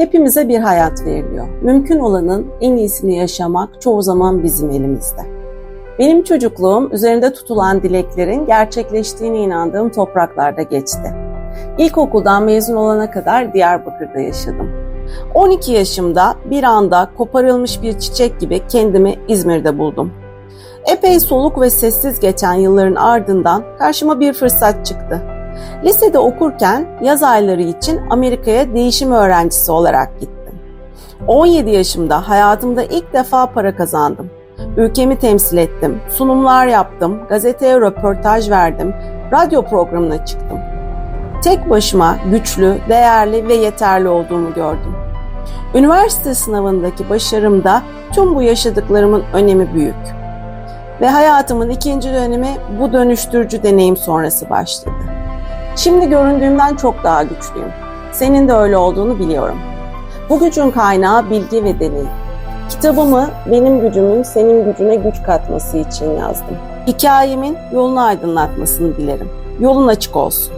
Hepimize bir hayat veriliyor. Mümkün olanın en iyisini yaşamak çoğu zaman bizim elimizde. Benim çocukluğum üzerinde tutulan dileklerin gerçekleştiğine inandığım topraklarda geçti. İlkokuldan mezun olana kadar Diyarbakır'da yaşadım. 12 yaşımda bir anda koparılmış bir çiçek gibi kendimi İzmir'de buldum. Epey soluk ve sessiz geçen yılların ardından karşıma bir fırsat çıktı. Lisede okurken yaz ayları için Amerika'ya değişim öğrencisi olarak gittim. 17 yaşımda hayatımda ilk defa para kazandım. Ülkemi temsil ettim, sunumlar yaptım, gazeteye röportaj verdim, radyo programına çıktım. Tek başıma güçlü, değerli ve yeterli olduğumu gördüm. Üniversite sınavındaki başarımda tüm bu yaşadıklarımın önemi büyük. Ve hayatımın ikinci dönemi bu dönüştürücü deneyim sonrası başladı. Şimdi göründüğümden çok daha güçlüyüm. Senin de öyle olduğunu biliyorum. Bu gücün kaynağı bilgi ve deneyim. Kitabımı benim gücümün senin gücüne güç katması için yazdım. Hikayemin yolunu aydınlatmasını dilerim. Yolun açık olsun.